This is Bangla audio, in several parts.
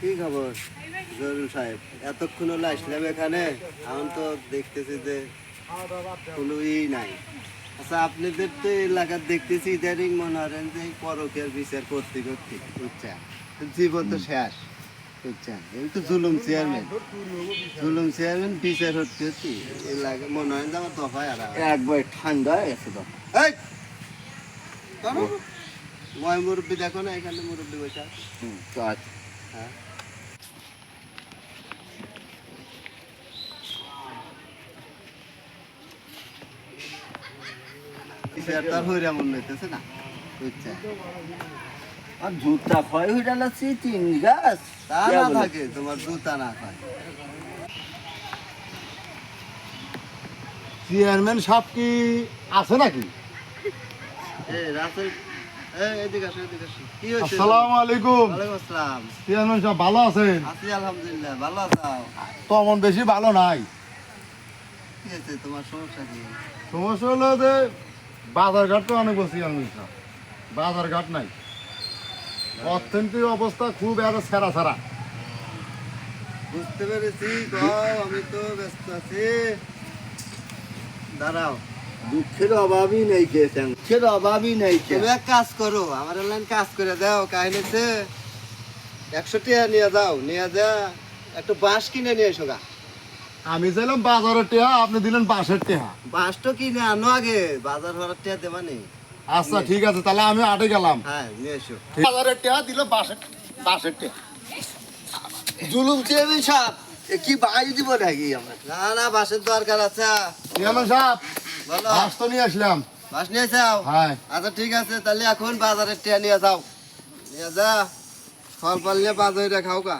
কি খবর? জরুর সাহেব এতক্ষণ হলো আসলাম এখানে। এখন তো দেখতেছি যে কোনো ই নাই। আচ্ছা আপনাদের তো এলাকার দেখতেছি ইদারিং মনে করেন যে পরকের বিচার করতে করতে বুঝছেন? জীবন তো শেষ বুঝছেন? এই তো জুলুম চেয়ারম্যান। জুলুম চেয়ারম্যান বিচার হতে এলাকা মনে হয় আমার দফায় আর একবার ঠান্ডা হয়ে গেছে তো। এই! মুরব্বী দেখো না এখানে মুরব্বী বসে আছে। হ্যাঁ? আর হইরা মনে হইতেছে না। বুঝছেন? আর জুতা তিন গাছ তা না থাকে তোমার জুতা না চেয়ারম্যান সাহেব কি আছে নাকি? এই রাসেল এই এদিকে আসো এদিকে আসো। কি হয়েছে? আসসালামু আলাইকুম। ওয়ালাইকুম আসসালাম। চেয়ারম্যান সাহেব ভালো আছেন? আছি আলহামদুলিল্লাহ ভালো আছো? তো বেশি ভালো নাই। কি হয়েছে? তোমার সমস্যা কি? সমস্যা হলো যে বাজার ঘাট তো অনেক বসি চেয়ারম্যান সাহেব বাজার ঘাট নাই। অর্থনৈতিক অবস্থা খুব এর সেরা সেরা বুঝতে পেরেছি আমি তো ব্যস্ত আছি। দাঁড়াও। দুঃখের অভাবই নেই খেয়েছেন দুঃখের অভাবই নেই এক কাজ করো আমার অনলাইন কাজ করে দাও কাহিনীতে একশো টাকা নিয়ে যাও নিয়ে যা একটু বাঁশ কিনে নিয়ে এসো গা। আমি চাইলাম বাজারের টেহা আপনি দিলেন বাঁশের টেহা বাঁশটা কিনে আনো আগে বাজার ভাড়ার টাকা দেবা নেই আচ্ছা ঠিক আছে তাহলে আমি আটে গেলাম। হ্যাঁ নিয়ে এসো। বাজারের টেহা দিলে বাঁশের বাঁশের টেহা জুলুম চেয়ারম্যান সাহেব কি বাই দিব নাকি আমার? না না বাঁশের দরকার আছে। চেয়ারম্যান সাহেব বলো। বাঁশ তো নিয়ে আসলাম। বাঁশ নিয়ে যাও। হ্যাঁ। আচ্ছা ঠিক আছে তাহলে এখন বাজারের টাকা নিয়ে যাও। নিয়ে যা। ফল ফল নিয়ে বাজারে খাও কা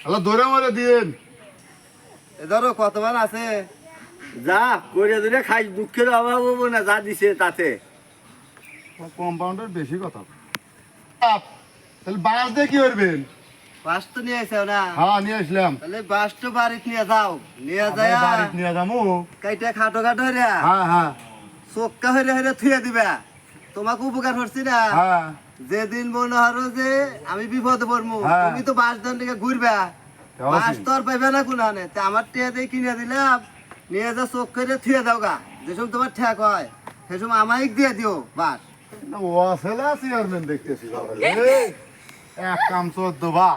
তাহলে ধরে মরে দিন এ ধরো কতবার আছে? যা করে দিলে খাই দুঃখের অভাব হব না যা দিছে তাতে। কম্পাউন্ডার বেশি কথা আপ, তাহলে বাঁশ দিয়ে কি করবেন? বাঁশ তো নিয়ে না। হ্যাঁ নিয়ে আসলাম। তাহলে বাঁশ তো বাড়িতে নিয়ে যাও। নিয়ে যায় বাড়িতে নিয়ে যাব। কাইটা খাটো খাটো হইরা। হ্যাঁ হ্যাঁ। চক্কা হইরা হইরা থুয়ে দিবা। তোমাকে উপকার করছি না। হ্যাঁ। যেদিন মনে হলো যে আমি বিপদে পড়ব। তুমি তো বাস দন দিকে ঘুরবা। কেমন বাস তো আর পাইবে না কোন আনে তা আমার টিয়া দিয়ে কিনে দিলাম নিয়ে যা চোখ করে থুয়ে দাও গা। যেসব তোমার ঠেক হয় সেসব আমাইক দিয়ে দিও বাস। ও ছেলে চেয়ারম্যান দেখতেছি এক কাম চোদ্দ বা